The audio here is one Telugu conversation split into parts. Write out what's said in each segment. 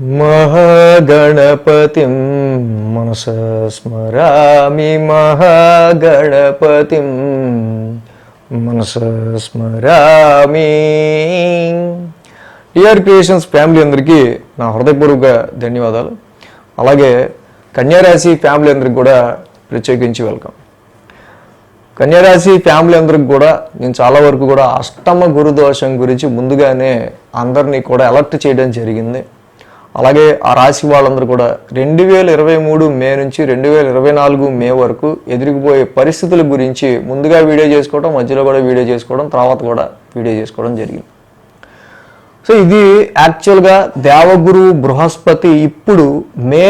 మహాగణపతిం మనస స్మరామి మహాగణపతిం మనస స్మరామి. డిఆర్ క్రియేషన్స్ ఫ్యామిలీ అందరికీ నా హృదయపూర్వక ధన్యవాదాలు. అలాగే కన్యారాశి ఫ్యామిలీ అందరికి కూడా ప్రత్యేకించి వెల్కమ్. కన్యారాశి ఫ్యామిలీ అందరికి కూడా నేను చాలా వరకు కూడా అష్టమ గురు దోషం గురించి ముందుగానే అందరినీ కూడా అలర్ట్ చేయడం జరిగింది. అలాగే ఆ రాశి వాళ్ళందరూ కూడా రెండు వేల ఇరవై మూడు మే నుంచి రెండు వేల ఇరవై నాలుగు మే వరకు ఎదురుకుపోయే పరిస్థితుల గురించి ముందుగా వీడియో చేసుకోవడం మధ్యలో కూడా వీడియో చేసుకోవడం తర్వాత కూడా వీడియో చేసుకోవడం జరిగింది. సో ఇది యాక్చువల్గా దేవగురు బృహస్పతి ఇప్పుడు మే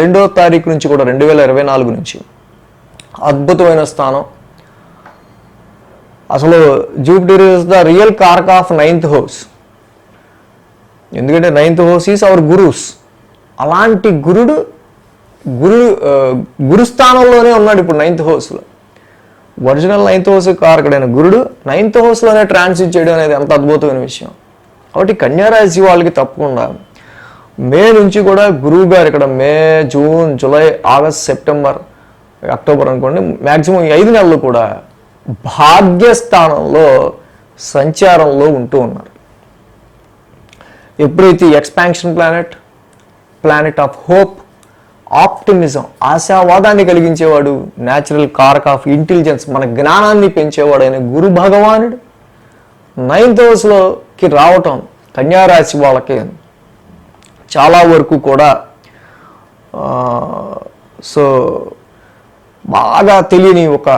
రెండో తారీఖు నుంచి కూడా రెండు వేల ఇరవై నాలుగు నుంచి అద్భుతమైన స్థానం. అసలు జూపిటర్ ఇస్ ద రియల్ కార్క్ ఆఫ్ నైన్త్ హౌస్. ఎందుకంటే ninth house is our gurus. అలాంటి గురుడు గురు గురుస్థానంలోనే ఉన్నాడు ఇప్పుడు నైన్త్ హౌస్లో ఒరిజినల్ నైన్త్ హౌస్ కారకుడైన గురుడు నైన్త్ హౌస్లోనే ట్రాన్సిట్ చేయడం అనేది ఎంత అద్భుతమైన విషయం. కాబట్టి కన్యారాశి వాళ్ళకి తప్పకుండా మే నుంచి కూడా గురువు గారు ఇక్కడ May June July August September October అనుకోండి మ్యాక్సిమం ఐదు నెలలు కూడా భాగ్యస్థానంలో సంచారంలో ఉంటూ ఉన్నారు. ఎప్పుడైతే expansion planet planet of hope optimism ఆశావాదాన్ని కలిగించేవాడు న్యాచురల్ కారక్ ఆఫ్ ఇంటెలిజెన్స్ మన జ్ఞానాన్ని పెంచేవాడు అయిన గురు భగవానుడు నైన్త్ హౌస్లోకి రావటం కన్యారాశి వాళ్ళకి చాలా వరకు కూడా సో బాగా తెలియని ఒక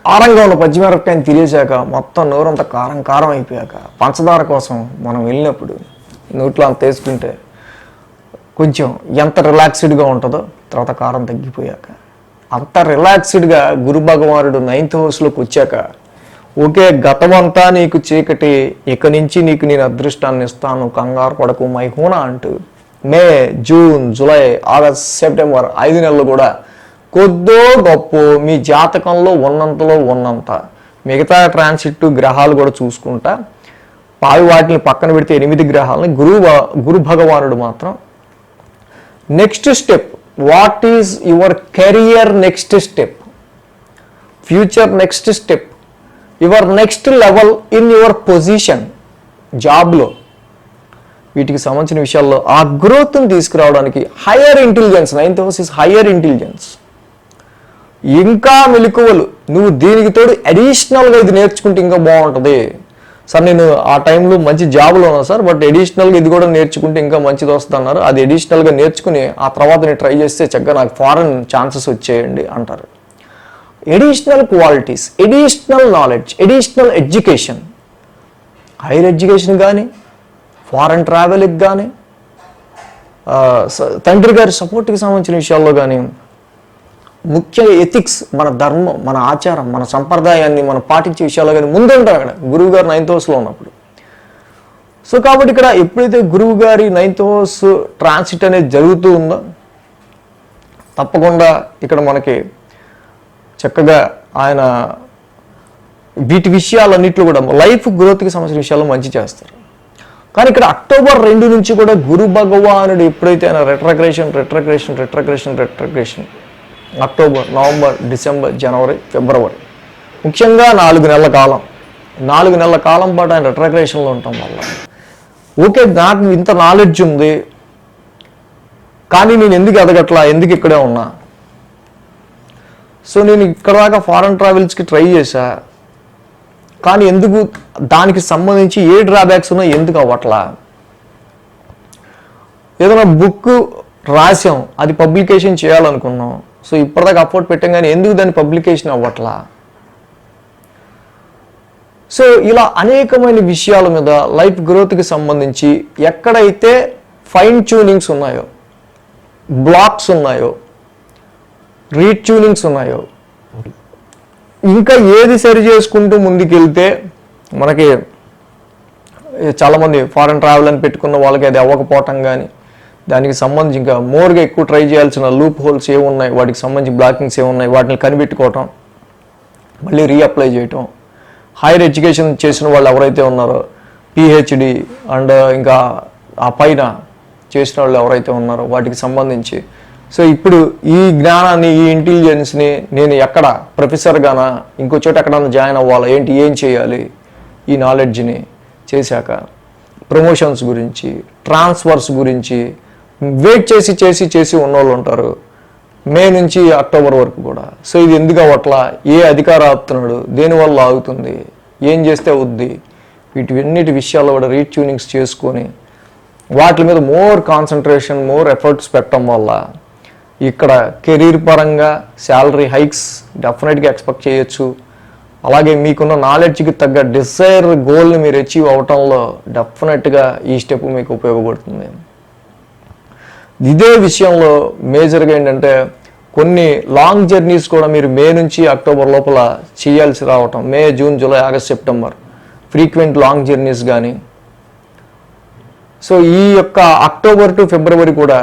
కారంగా ఉన్న పచ్చిమిరపకాయని తినేసాక మొత్తం నోరంతా కారం కారం అయిపోయాక పంచదార కోసం మనం వెళ్ళినప్పుడు నోట్లో అంత వేసుకుంటే కొంచెం ఎంత రిలాక్స్డ్గా ఉంటుందో తర్వాత కారం తగ్గిపోయాక. అంత రిలాక్స్డ్గా గురు భగవానుడు నైన్త్ హౌస్లోకి వచ్చాక ఓకే గతమంతా నీకు చీకటి ఇక నుంచి నీకు నేను అదృష్టాన్ని ఇస్తాను కంగారు పడకు మైహూన అంటూ May June July August September ఐదు నెలలు కూడా కొద్దో గొప్ప మీ జాతకంలో ఉన్నంతలో ఉన్నంత మిగతా ట్రాన్సిట్ గ్రహాలు కూడా చూసుకుంటా పావి వాటిని పక్కన పెడితే ఎనిమిది గ్రహాలని గురువు గురు భగవానుడు మాత్రం. Next step what is your career next step future next step your next level in your position జాబ్లో వీటికి సంబంధించిన విషయాల్లో ఆ గ్రోత్ని తీసుకురావడానికి higher intelligence ninth house is higher intelligence ఇంకా మెలకువలు నువ్వు దీనికి తోడు అడిషనల్గా ఇది నేర్చుకుంటే ఇంకా బాగుంటుంది. సార్ నేను ఆ టైంలో మంచి జాబ్లో ఉన్నా సార్ బట్ ఎడిషనల్గా ఇది కూడా నేర్చుకుంటే ఇంకా మంచిది వస్తుంది అన్నారు. అది ఎడిషనల్గా నేర్చుకుని ఆ తర్వాత నేను ట్రై చేస్తే చక్కగా నాకు ఫారెన్ ఛాన్సెస్ వచ్చేయండి అంటారు. Additional qualities additional knowledge additional education higher education కానీ ఫారెన్ ట్రావెల్కి కానీ తండ్రి గారి సపోర్ట్కి సంబంధించిన విషయాల్లో కానీ ముఖ్య ఎథిక్స్ మన ధర్మం మన ఆచారం మన సంప్రదాయాన్ని మనం పాటించే విషయాల్లో కానీ ముందుంటాం అక్కడ. గురువు గారు నైన్త్ హౌస్లో ఉన్నప్పుడు. సో కాబట్టి ఇక్కడ ఎప్పుడైతే గురువు గారి నైన్త్ హౌస్ ట్రాన్సిట్ అనేది జరుగుతూ ఉందో తప్పకుండా ఇక్కడ మనకి చక్కగా ఆయన వీటి విషయాలన్నింటిలో కూడా లైఫ్ గ్రోత్కి సంబంధించిన విషయాలు మంచి చేస్తారు. కానీ ఇక్కడ అక్టోబర్ రెండు నుంచి కూడా గురు భగవానుడు ఎప్పుడైతే ఆయన retrogression retrogression retrogression retrogression October November December జనవరి ఫిబ్రవరి. ముఖ్యంగా నాలుగు నెలల కాలం. నాలుగు నెలల కాలం పాటు ఆయన రిట్రగ్రేషన్లో ఉంటాం వల్ల. ఓకే నాకు ఇంత నాలెడ్జ్ ఉంది. కానీ నేను ఎందుకు ఎదగట్లా? ఎందుకు ఇక్కడే ఉన్నా? సో నేను ఇక్కడ దాకా ఫారెన్ ట్రావెల్స్కి ట్రై చేశా. కానీ ఎందుకు దానికి సంబంధించి ఏ డ్రాబ్యాక్స్ ఉన్నా ఎందుకు అవ్వట్లా? ఏదైనా బుక్ రాసాం అది పబ్లికేషన్ చేయాలనుకున్నాం. సో ఇప్పటిదాకా అఫోర్డ్ పెట్టాం కానీ ఎందుకు దాన్ని పబ్లికేషన్ అవ్వట్లా? సో ఇలా అనేకమైన విషయాల మీద లైఫ్ గ్రోత్కి సంబంధించి ఎక్కడైతే ఫైన్ ట్యూనింగ్స్ ఉన్నాయో బ్లాక్స్ ఉన్నాయో రీట్యూనింగ్స్ ఉన్నాయో ఇంకా ఏది సరి చేసుకుంటూ ముందుకెళ్తే మనకి చాలామంది ఫారెన్ ట్రావెల్ అని పెట్టుకున్న వాళ్ళకి అది అవ్వకపోవటం కానీ దానికి సంబంధించి ఇంకా మోర్గా ఎక్కువ ట్రై చేయాల్సిన లూప్ హోల్స్ ఏమున్నాయి వాటికి సంబంధించి బ్లాకింగ్స్ ఏమున్నాయి వాటిని కనిపెట్టుకోవటం మళ్ళీ రీఅప్లై చేయటం. హైయర్ ఎడ్యుకేషన్ చేసిన వాళ్ళు ఎవరైతే ఉన్నారో పిహెచ్డి అండ్ ఇంకా ఆ పైన చేసిన వాళ్ళు ఎవరైతే ఉన్నారో వాటికి సంబంధించి. సో ఇప్పుడు ఈ జ్ఞానాన్ని ఈ ఇంటెలిజెన్స్ని నేను ఎక్కడ ప్రొఫెసర్గానా ఇంకో చోట ఎక్కడన్నా జాయిన్ అవ్వాలా? ఏంటి? ఏం చేయాలి? ఈ నాలెడ్జ్ని చేశాక ప్రమోషన్స్ గురించి ట్రాన్స్ఫర్స్ గురించి వెయిట్ చేసి చేసి చేసి ఉన్నోళ్ళు ఉంటారు. మే నుంచి అక్టోబర్ వరకు కూడా. సో ఇది ఎందుకు అవ్వట్లా? ఏ అధికార ఆపుతున్నాడు దేనివల్ల ఆగుతుంది? ఏం చేస్తే అవుద్ది? వీటివన్నిటి విషయాల్లో కూడా రీట్యూనింగ్స్ చేసుకొని వాటి మీద మోర్ కాన్సన్ట్రేషన్ మోర్ ఎఫర్ట్స్ పెట్టడం వల్ల ఇక్కడ కెరీర్ పరంగా శాలరీ హైక్స్ డెఫినెట్గా ఎక్స్పెక్ట్ చేయొచ్చు. అలాగే మీకున్న నాలెడ్జ్కి తగ్గ డిజైర్ గోల్ని మీరు అచీవ్ అవటంలో డెఫినెట్గా ఈ స్టెప్ మీకు ఉపయోగపడుతుంది. ఇదే విషయంలో మేజర్గా ఏంటంటే కొన్ని లాంగ్ జర్నీస్ కూడా మీరు మే నుంచి అక్టోబర్ లోపల చేయాల్సి రావటం May June July August September frequent long journeys కానీ సో ఈ యొక్క అక్టోబర్ టు ఫిబ్రవరి కూడా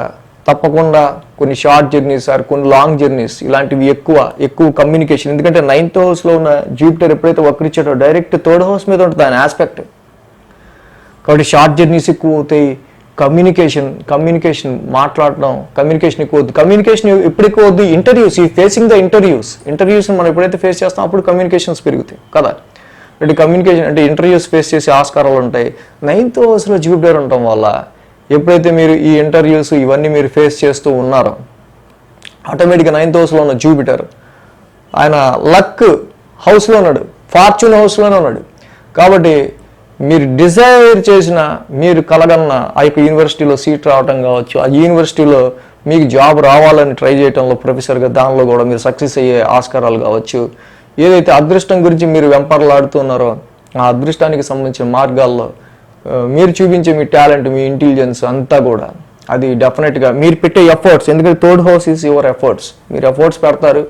తప్పకుండా కొన్ని షార్ట్ జర్నీస్ ఆర్ కొన్ని లాంగ్ జర్నీస్ ఇలాంటివి ఎక్కువ ఎక్కువ కమ్యూనికేషన్. ఎందుకంటే నైన్త్ హౌస్లో ఉన్న జూపిటర్ ఎప్పుడైతే వక్రిచ్చాడో డైరెక్ట్ థర్డ్ హౌస్ మీద ఉంటుంది ఆయన ఆస్పెక్ట్. కాబట్టి షార్ట్ జర్నీస్ ఎక్కువ అవుతాయి. కమ్యూనికేషన్ కమ్యూనికేషన్ మాట్లాడడం కమ్యూనికేషన్ ఎక్కువ వద్దు. కమ్యూనికేషన్ ఎప్పుడు ఎక్కువ వద్దు ఇంటర్వ్యూస్ ఈ ఫేసింగ్ ద ఇంటర్వ్యూస్ ఇంటర్వ్యూస్ మనం ఎప్పుడైతే ఫేస్ చేస్తాం అప్పుడు కమ్యూనికేషన్స్ పెరుగుతాయి కదా? అంటే కమ్యూనికేషన్ అంటే ఇంటర్వ్యూస్ ఫేస్ చేసే ఆస్కారాలు ఉంటాయి. నైన్త్ హౌస్లో జూపిటర్ ఉండటం వల్ల ఎప్పుడైతే మీరు ఈ ఇంటర్వ్యూస్ ఇవన్నీ మీరు ఫేస్ చేస్తూ ఉన్నారో ఆటోమేటిక్గా నైన్త్ హౌస్లో ఉన్న జూపిటర్ ఆయన లక్ హౌస్లో ఉన్నాడు ఫార్చ్యూన్ హౌస్లోనే ఉన్నాడు. కాబట్టి మీరు డిజైర్ చేసిన మీరు కలగన్న ఆ యొక్క యూనివర్సిటీలో సీట్ రావటం కావచ్చు ఆ యూనివర్సిటీలో మీకు జాబ్ రావాలని ట్రై చేయడంలో ప్రొఫెసర్గా దానిలో కూడా మీరు సక్సెస్ అయ్యే ఆస్కారాలు కావచ్చు. ఏదైతే అదృష్టం గురించి మీరు వెంపర్లాడుతున్నారో ఆ అదృష్టానికి సంబంధించిన మార్గాల్లో మీరు చూపించే మీ టాలెంట్ మీ ఇంటెలిజెన్స్ అంతా కూడా అది డెఫినెట్గా మీరు పెట్టే ఎఫర్ట్స్ ఎందుకంటే third house is your efforts మీరు ఎఫర్ట్స్ పెడతారు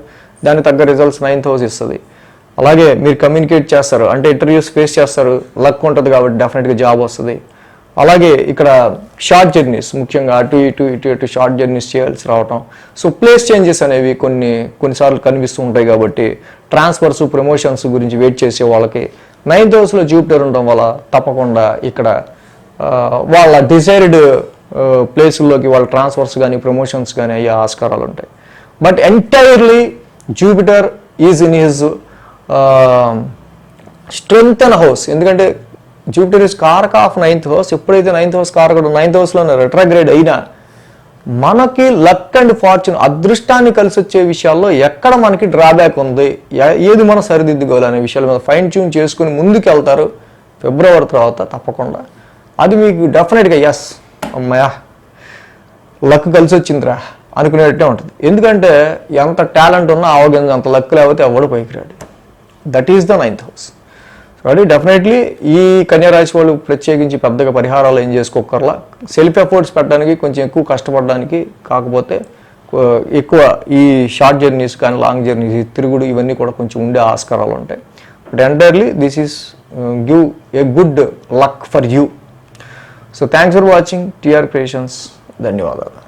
దానికి తగ్గ రిజల్ట్స్ నైన్త్ హౌస్ ఇస్తుంది. అలాగే మీరు కమ్యూనికేట్ చేస్తారు. అంటే ఇంటర్వ్యూస్ ఫేస్ చేస్తారు. లక్ ఉంటుంది కాబట్టి డెఫినెట్గా జాబ్ వస్తుంది. అలాగే ఇక్కడ షార్ట్ జర్నీస్ ముఖ్యంగా అటు ఇటు ఇటు ఇటు షార్ట్ జర్నీస్ చేయాల్సి రావటం. సో ప్లేస్ చేంజెస్ అనేవి కొన్ని కొన్నిసార్లు కనిపిస్తూ ఉంటాయి కాబట్టి ట్రాన్స్ఫర్స్ ప్రమోషన్స్ గురించి వెయిట్ చేసే వాళ్ళకి నైన్త్ హౌస్లో జూపిటర్ ఉండడం వల్ల తప్పకుండా ఇక్కడ వాళ్ళ డిసైర్డ్ ప్లేసుల్లోకి వాళ్ళ ట్రాన్స్ఫర్స్ కానీ ప్రమోషన్స్ కానీ అయ్యే ఆస్కారాలు ఉంటాయి. But entirely Jupiter is in his strength and house ఎందుకంటే జూపిటర్ ఇస్ కారక ఆఫ్ నైన్త్ హౌస్ ఎప్పుడైతే నైన్త్ హౌస్ కారకుడు నైన్త్ హౌస్లో రిట్రాగ్రేడ్ అయినా మనకి లక్ అండ్ ఫార్చ్యూన్ అదృష్టాన్ని కలిసి వచ్చే విషయాల్లో ఎక్కడ మనకి డ్రాబ్యాక్ ఉంది? ఏ- ఏది మనం సరిదిద్దుకోవాలి అనే విషయాల మీద ఫైన్ ట్యూన్ చేసుకుని ముందుకు వెళ్తారు ఫిబ్రవరి తర్వాత తప్పకుండా. అది మీకు డెఫినెట్గా ఎస్ అమ్మయ్యా లక్ కలిసి వచ్చిందిరా అనుకునేటట్టే ఉంటుంది. ఎందుకంటే ఎంత టాలెంట్ ఉన్నా ఆవగింజ అంత లక్ లేకపోతే ఎవడు పైకి రాడు. That is the ninth house కాబట్టి డెఫినెట్లీ ఈ కన్యారాశి వాళ్ళు ప్రత్యేకించి పెద్దగా పరిహారాలు ఏం చేసుకోకర్లా సెల్ఫ్ ఎఫర్ట్స్ పెట్టడానికి కొంచెం ఎక్కువ కష్టపడడానికి కాకపోతే ఎక్కువ ఈ షార్ట్ జర్నీస్ కానీ లాంగ్ జర్నీస్ తిరుగుడు ఇవన్నీ కూడా కొంచెం ఉండే ఆస్కారాలు ఉంటాయి. But entirely this is give a good luck for you so thanks for watching TR creations ధన్యవాదాలు.